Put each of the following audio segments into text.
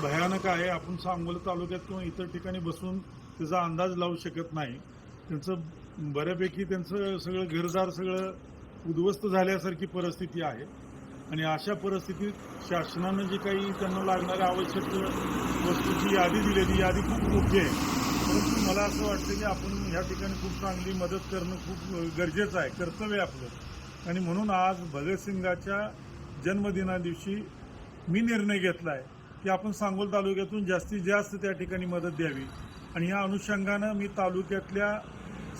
भयानक आहे. आपण सांगोला तालुक्यात किंवा इतर ठिकाणी बसून त्याचा अंदाज लावू शकत नाही. त्यांचं बऱ्यापैकी त्यांचं सगळं घरदार सगळं उद्ध्वस्त झाल्यासारखी परिस्थिती आहे. आणि अशा परिस्थितीत शासनानं जी काही त्यांना लागणाऱ्या आवश्यक वस्तूची यादी दिलेली यादी खूप मोठी आहे. परंतु मला असं वाटतं की आपण ह्या ठिकाणी खूप चांगली मदत करणं खूप गरजेचं आहे कर्तव्य आपलं. आणि म्हणून आज भगतसिंगाच्या जन्मदिनादिवशी मी निर्णय घेतला आहे की आपण सांगोल तालुक्यातून जास्तीत जास्त त्या ठिकाणी मदत द्यावी. आणि या अनुषंगानं मी तालुक्यातल्या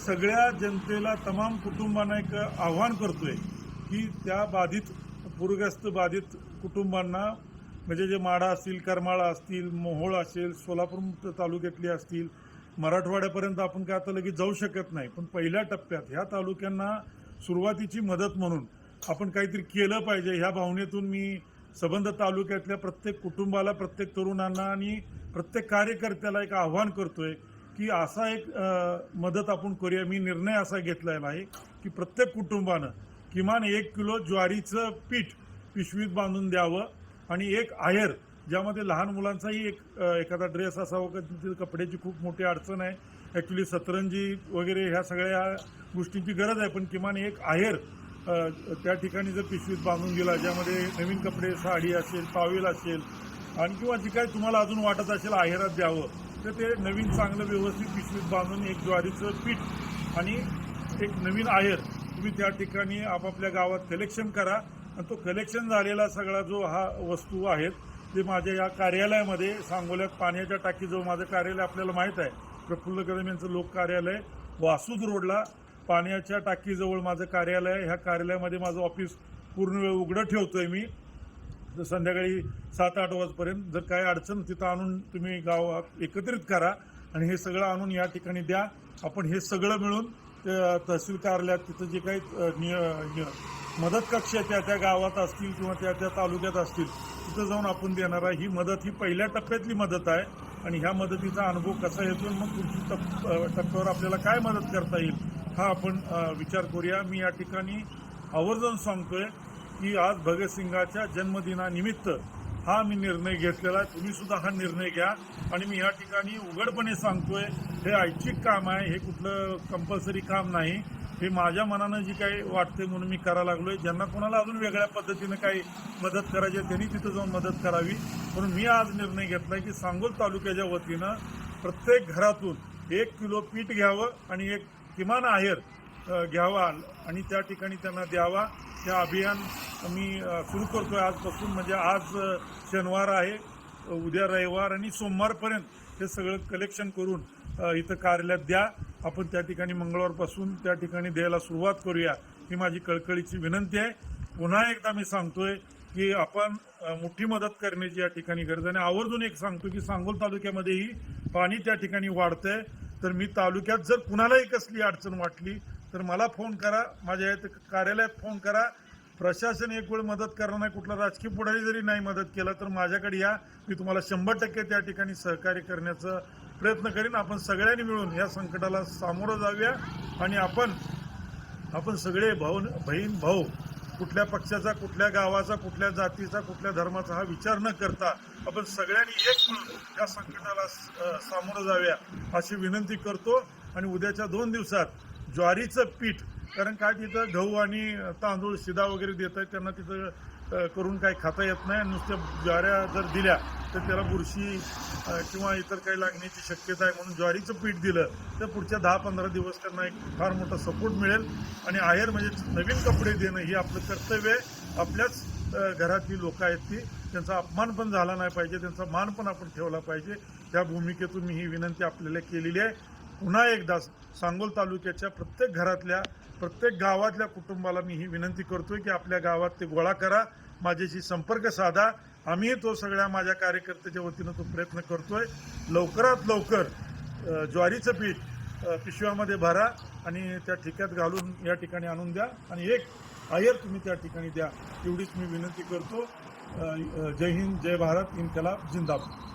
सगळ्या जनतेला तमाम कुटुंबांना एक आव्हान करतोय की त्या बाधित पूरग्रस्त बाधित कुटुंबांना म्हणजे जे माडा असतील करमाळा असतील मोहोळ असेल सोलापूर तालुक्यातली असतील मराठवाड्यापर्यंत आपण काय आता लगेच जाऊ शकत नाही. पण पहिल्या टप्प्यात ह्या तालुक्यांना सुरुवातीची मदत म्हणून आपण काहीतरी केलं पाहिजे. ह्या भावनेतून मी सबंध तालुक्यातल्या प्रत्येक कुटुंबाला प्रत्येक तरुणांना आणि प्रत्येक कार्यकर्त्याला एक आव्हान करतोय की असा एक मदत आपण करूया. मी निर्णय असा घेतलेला आहे की प्रत्येक कुटुंबानं किमान एक किलो ज्वारीचं पीठ पिशवीत बांधून द्यावं आणि एक आहेर ज्यामध्ये लहान मुलांचाही एक एखादा ड्रेस असावा का तिथे कपड्याची खूप मोठी अडचण आहे. ॲक्च्युली सतरंजी वगैरे ह्या सगळ्या गोष्टींची गरज आहे पण किमान एक आहेर त्या ठिकाणी जर पिशवीत बांधून गेला ज्यामध्ये नवीन कपडे साडी असेल पावेल असेल आणि किंवा जी काही तुम्हाला अजून वाटत असेल आहेरात द्यावं तर ते नवीन चांगलं व्यवस्थित पिशवीत बांधून एक ज्वारीचं पीठ आणि एक नवीन आहेर तुम्ही त्या ठिकाणी आपापल्या गावात कलेक्शन करा. आणि तो कलेक्शन झालेला सगळा जो हा वस्तू आहेत ते माझ्या या कार्यालयामध्ये सांगोल्यात पाण्याच्या टाकीजवळ माझं कार्यालय आपल्याला माहीत आहे. प्रफुल्ल कदम यांचं लोक कार्यालय वासूद रोडला पाण्याच्या टाकीजवळ माझं कार्यालय ह्या कार्यालयामध्ये माझं ऑफिस पूर्ण वेळ उघडं ठेवतो आहे मी संध्याकाळी सात आठ वाजपर्यंत जर काय अडचण तिथं आणून तुम्ही गावात एकत्रित करा आणि हे सगळं आणून या ठिकाणी द्या. आपण हे सगळं मिळून तहसील कार्यालयात तिथं जे काही निय- मदत कक्ष त्या त्या गावात असतील किंवा त्या त्या तालुक्यात असतील तिथं जाऊन आपण देणार आहे. ही मदत ही पहिल्या टप्प्यातली मदत आहे आणि ह्या मदतीचा अनुभव कसा येतो मग पुढच्या टप्प्यावर आपल्याला काय मदत करता येईल हा आपण विचार करूया. मी या ठिकाणी आवर्जून सांगतोय की आज भगतसिंगाच्या जन्मदिनानिमित्त हा मी निर्णय घेतलेला आहे. तुम्ही सुद्धा हा निर्णय घ्या. आणि मी या ठिकाणी उघडपणे सांगतोय हे ऐच्छिक काम आहे हे कुठलं कंपल्सरी काम नाही. हे माझ्या मनानं जी काही वाटते म्हणून मी करायला लागलोय. ज्यांना कोणाला अजून वेगळ्या पद्धतीनं काही मदत करायची आहे, त्यांनी तिथं जाऊन मदत करावी. म्हणून मी आज निर्णय घेतला की सांगोल तालुक्याच्या वतीनं प्रत्येक घरातून एक किलो पीठ घ्यावं आणि एक किमान आहेर घ्यावा आणि त्या ठिकाणी त्यांना द्यावा. त्या अभियान मी सुरू करतो आहे आजपासून. म्हणजे आज शनिवार आहे उद्या रविवार आणि सोमवारपर्यंत हे सगळं कलेक्शन करून इथं कार्यालयात द्या. आपण त्या ठिकाणी मंगळवारपासून त्या ठिकाणी द्यायला सुरुवात करूया ही माझी कळकळीची विनंती आहे. पुन्हा एकदा मी सांगतोय की आपण मोठी मदत करण्याची या ठिकाणी गरज आणि आवर्जून एक सांगतो की सांगोल तालुक्यामध्येही पाणी त्या ठिकाणी वाढतंय. तर मी तालुक्यात जर कुणालाही कसली अडचण वाटली तर मला फोन करा. माझ्या कार्यालयात फोन करा. प्रशासन एक वेळ मदत करणार नाही कुठला राजकीय पुढारी जरी नाही मदत केला तर माझ्याकडे या. मी तुम्हाला शंभर टक्के त्या ठिकाणी सहकार्य करण्याचा प्रयत्न करीन. आपण सगळ्यांनी मिळून या संकटाला सामोरं जाऊया आणि आपण आपण सगळे भाऊ बहीण भाऊ कुठल्या पक्षाचा कुठल्या गावाचा कुठल्या जातीचा कुठल्या धर्माचा हा विचार न करता आपण सगळ्यांनी एक मिळून या संकटाला सामोरं जाव्या अशी विनंती करतो. आणि उद्याच्या दोन दिवसात ज्वारीचं पीठ कारण काय तिथं गहू आणि तांदूळ शिदा वगैरे देत आहेत त्यांना तिथं करून काही खाता येत नाही. नुसत्या ज्वाऱ्या जर दिल्या तर त्याला बुरशी किंवा इतर काही लागण्याची शक्यता आहे म्हणून ज्वारीचं पीठ दिलं तर पुढच्या दहा पंधरा दिवस त्यांना एक फार मोठा सपोर्ट मिळेल. आणि आहेर म्हणजे नवीन कपडे देणं हे आपलं कर्तव्य आहे. आपल्याच घरातली लोक आहेत ती त्यांचा अपमान पण झाला नाही पाहिजे त्यांचा मान पण आपण ठेवला पाहिजे. त्या भूमिकेतून मी ही विनंती आपल्याला केलेली आहे. पुन्हा एकदा सांगोल तालुक्याच्या प्रत्येक घरातल्या प्रत्येक गावातल्या कुटुंबाला मी ही विनंती करतोय की आपल्या गावात ते गोळा करा. माझ्याशी संपर्क साधा. आम्ही तो सगळ्या माझ्या कार्यकर्त्याच्या वतीनं तो प्रयत्न करतोय. लवकरात लवकर ज्वारीचं पीठ पिशव्यामध्ये भरा आणि त्या ठिक्यात घालून या ठिकाणी आणून द्या आणि एक आयर तुम्ही त्या ठिकाणी द्या. एवढीच मी विनंती करतो. जय हिंद जय भारत इनकलाब जिंदाबाद.